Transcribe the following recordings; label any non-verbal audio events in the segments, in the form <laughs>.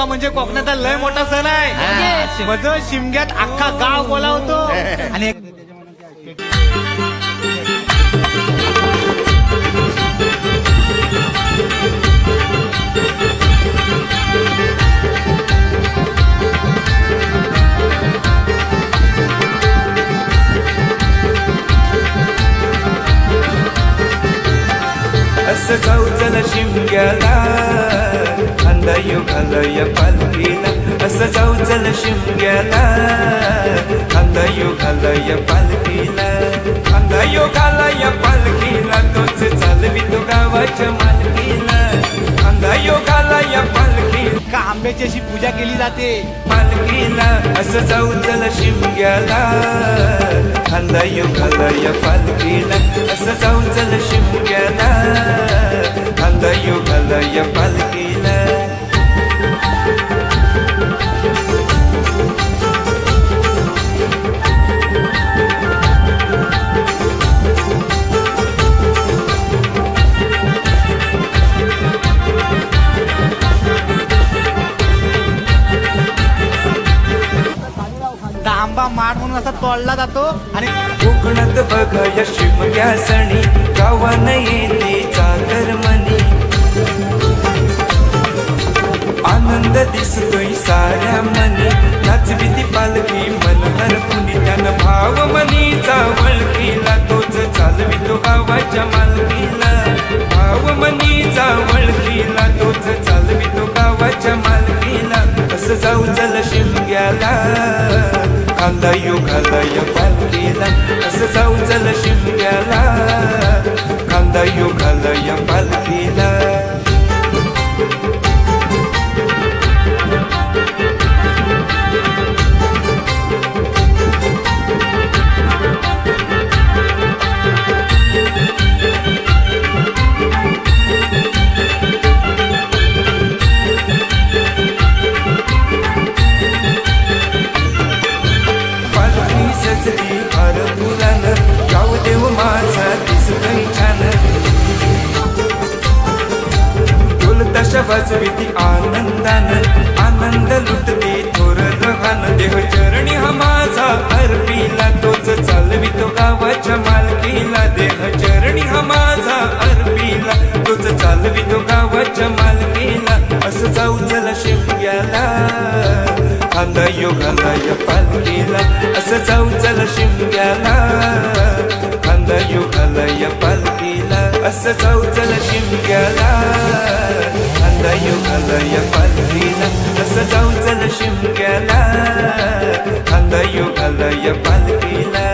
शिमगा म्हणजे कोकणाचा लय मोठा सण आहे. मज शिमग्यात अख्खा गाव बोलावतो <laughs> आणि एक- असं जाऊ चल शिमग्याला. खांदा यो घालया पालखीला असं जाऊ चल शिमग्याला. खांदा यो घालया पालखीला खांदा यो घालया पालखीला तोच चालवी तो गावाच्या मालकीला. खांदा यो घालया पालखीला का आंब्याची अशी पूजा केली जाते. पालखीला असं जाऊ चल शिमग्याला. खांदा यो घालया पालखीला असं जाऊ चल शिमग्याला. खांदा यो घालया पालखीला म्हणून जातो आणि कोकणात बघ शिमग्या सणी गावान येते चाकर मनी आनंद दिसतोय साऱ्या मनी नाचविती पालखी मनहर पुनी त्यानं भाव मनीचा वळखीला तोच चालवितो गावाच्या मालकीला भाव मनीचा वळखीला तोच चालवितो गावाच्या मालकीला असं जाऊ चल शिमग्याला. खांदा यो घाला पालखीला असं जाऊ झालं शिमग्याला. खांदा यो घाला आनंदानं आनंद लुटते थोर रहान देव चरणी हा माझा अर्पीला तोच चालवितो गावाच्या मालकीला. देह चरणी हा माझा अर्पीला तोच चालवितो गावाच्या मालकीला. असं जाऊ चला शिमग्याला खांदा योगाला या पालखीला असं जाऊ चला शिमग्याला खांदा योगाला या पालखीला असं जाऊ चला शिमग्याला खांदा यो घाला या पालखीला असं जाऊ चला शिमग्याला खांदा यो घाला या पालखीला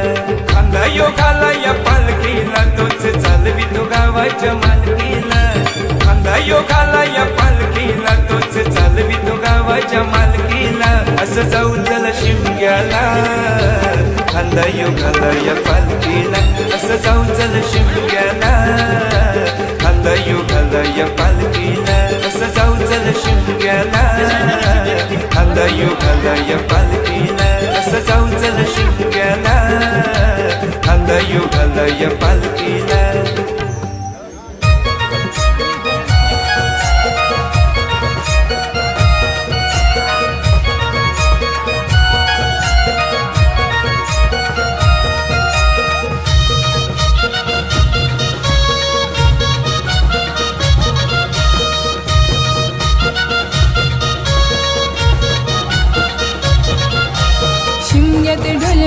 खांदा यो घाला या पालखीला तोच चालवी तो गावाच्या मालकीला खांदा यो घाला या पालखीला तोच चालवी तो गावाच्या मालकीला असं जाऊ चला शिमग्याला खांदा यो घाला या पालखीला असं जाऊ चला शिमग्याला खांदा यो घाला या पालखीला असं जाऊ चला शिमग्याला खांदा यो घाला या पालखीला. असं जाऊ चला शिमग्याला खांदा यो घाला पालखीला.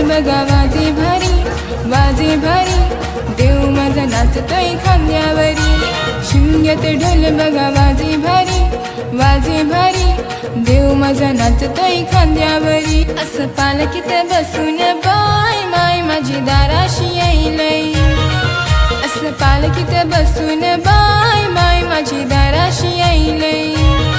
बघा वाजे भारी वाजे भारी. देव माझा नाचतोय खांद्यावरी. शिंग्यात ढोल बघा वाजे भारी वाजे भारी. देव माझा नाचतोय खांद्यावरी. असं पालकीत बसून बाय माय माझी दाराशी येईलय असं पालकीत बसून बाय माय माझी दाराशी येईलय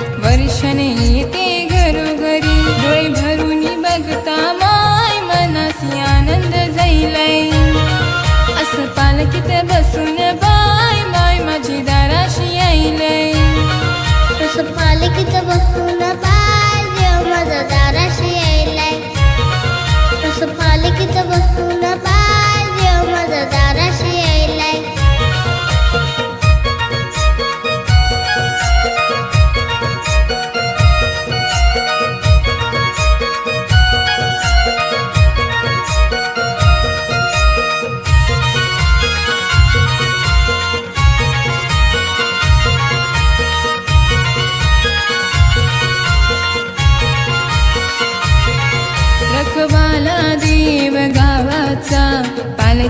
वर्षाने येते घरोघरी. डोळे भरून बघता माय मनासी आनंद जाईलाय असं पालकीत बसून बाय माय माझी दाराशी यायलय. तसं पालकीत बसून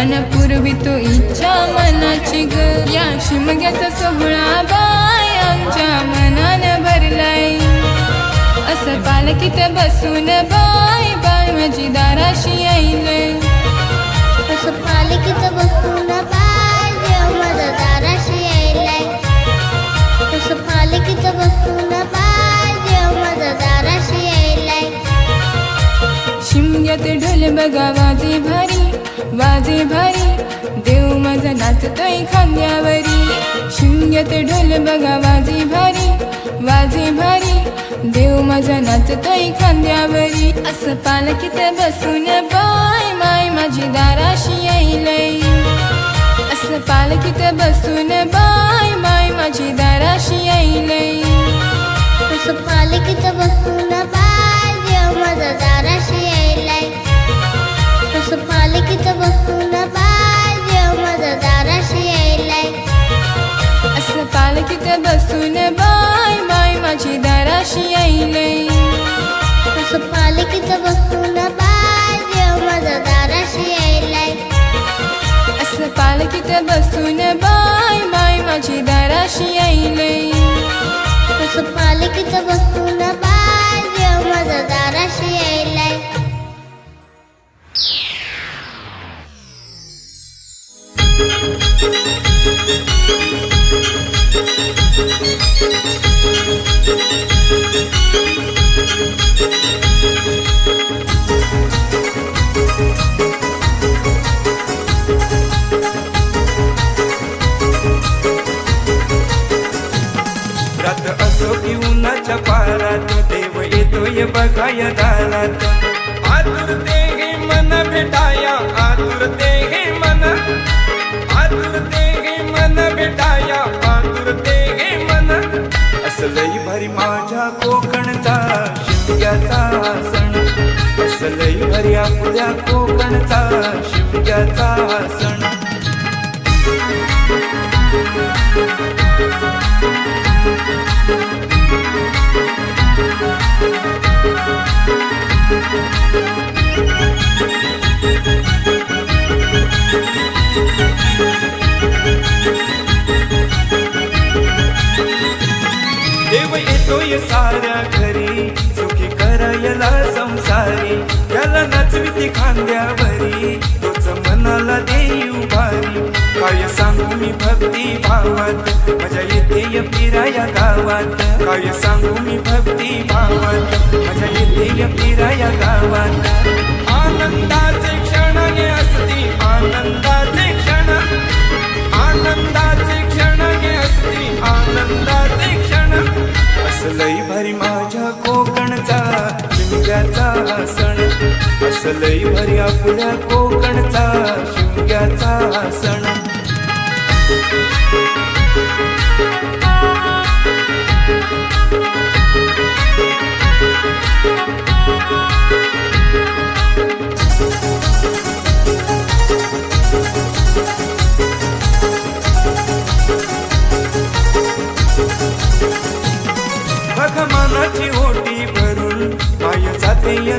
अन पूर्वी तो इच्छा मनाची ग. या शिमग्याचा सोहळा बाय आमच्या मनानं भरलाय. असं पालखीत बसून बाय बाय माझी दाराशी यायलंय. तसं पालखीत बसून बाय देव माझा दाराशी यायलाय. तसं पालखीत बसून बाय देव माझा दाराशी यायलाय. शिमग्यात ढोल बघा वाजे भारी वाजे भारी देव माझा नाचतोय खांद्यावरी. शिमग्यात ढोल बघा वाजे भारी वाजे भारी देव माझा नाचतोय खांद्यावरी. असं पालखीत बसून बाय माय माझी दाराशी यायलय. असं पालखीत बसून बाय माय माझी दाराशी यायलय. असं पालखीत बसून बाय देव माझा दाराशी यायलाय. बसून बाय देव माझा दाराशी यायलाय. असं पालखीत बसून बाय माय माझी दाराशी यायलय. तसं पालखीत बसून बाय देव माझा दाराशी यायलाय. असं पालखीत बसून बाय माय माझी दाराशी यायलय. तसं पालखीत बसून पारात देव येतोय बघाय दारात. आतुरते असलई पुऱ्या कोकणचा शिमग्याचा सण. देव येतोय साऱ्या घरी. सुखी संसारी. त्याला नाचविती खांद्यावरी. तोच मनाला देऊ भारी काय सांगू मी भक्ती भावात? मजा येते फिराया गावात. काय सांगू मी भक्ती भावात? मजा येते फिराया गावात. आनंदाचे क्षण असती आनंदा असलई भरी आपल्या कोकणचा शिमग्याचा सण. बघ ओटी भरून पाय जाते या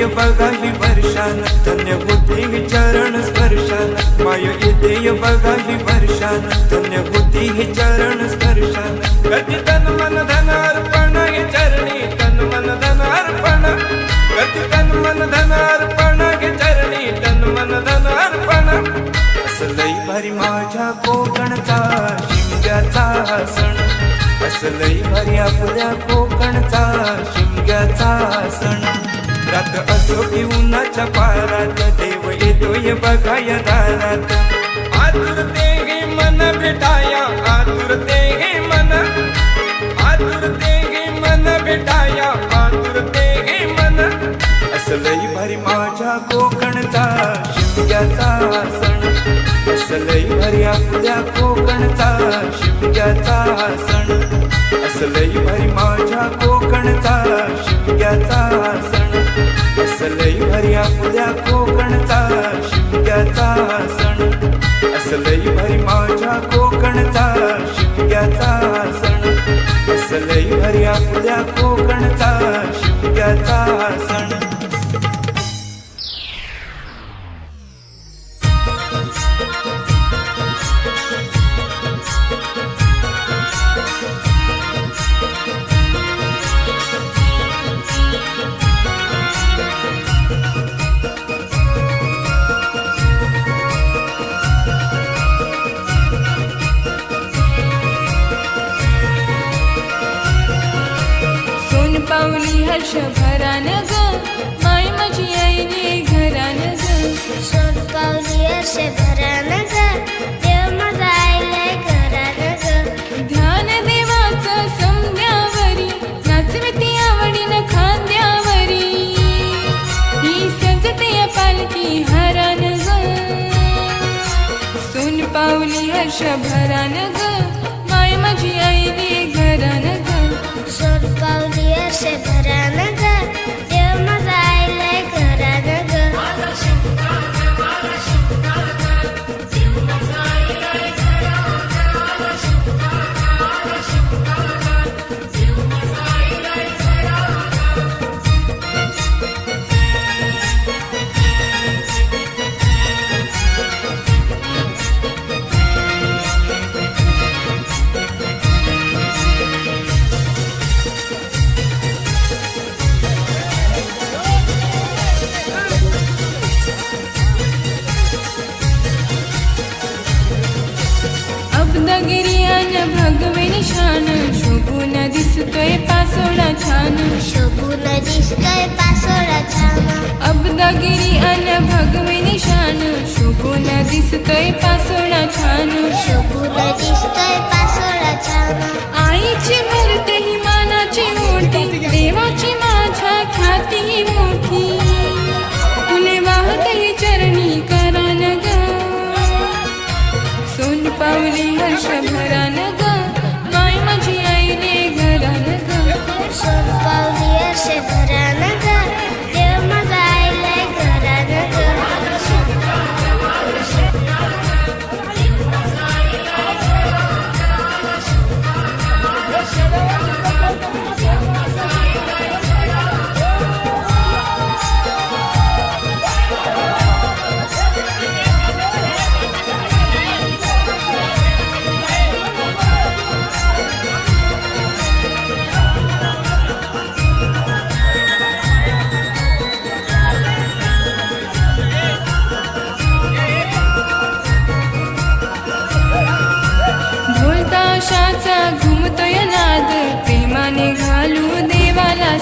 येते बघा ही वर्षान धन्य होते ही चरण स्पर्शान माय येते बघा ही वर्षान धन्य होती ही चरण स्पर्शान गती तन मन धन अर्पण हे चरणी तन मन धन अर्पण. गती तन मन धन अर्पण हे चरणी तन मन धन अर्पण. असलई भारी माझ्या कोकणचा शिमग्याचा सण. असलई भारी आपल्या कोकणचा शिमग्याचा सण. दारात असो की उन्हाच्या पारात देव येतोय बघाया दारात. आतुरते हे मन भेटाया आतुरते हे मन. आतुरते हे मन भेटाया आतुरते हे मन. असलई भारी माझ्या कोकणचा शिवग्याचा सण. असलई भारी आपल्या कोकणचा शिवग्याचा सण. असलई भारी माझ्या कोकणचा भारी आपल्या पावली हर्ष भरान ग. माय माझी आईने घरान ग. सोन पावली असे भरान ग. देव माझा आईलाय घरान ग. ध्यान देवाचं समद्यावरी नाचविती आवडीन खांद्यावरी. ही सजते या पालखी हरान ग. सोन पावली हर्ष भरान ग. माय माझी आईने घरान ग पावली दिसतोय पासोडा छान शोभून दिसतोय पासोळा छान अब्दगिरी अन भगवे निशान शोभून दिसतोय पासोडा छान शोभून दिसतोय पासोळा छान आईची भरते ही मानाची मोठी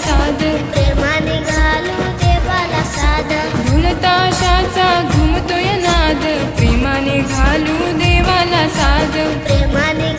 प्रेमाने घालू देवाला साध. घुमतोय नाद. प्रेमाने घालू देवाला साद प्रेमाने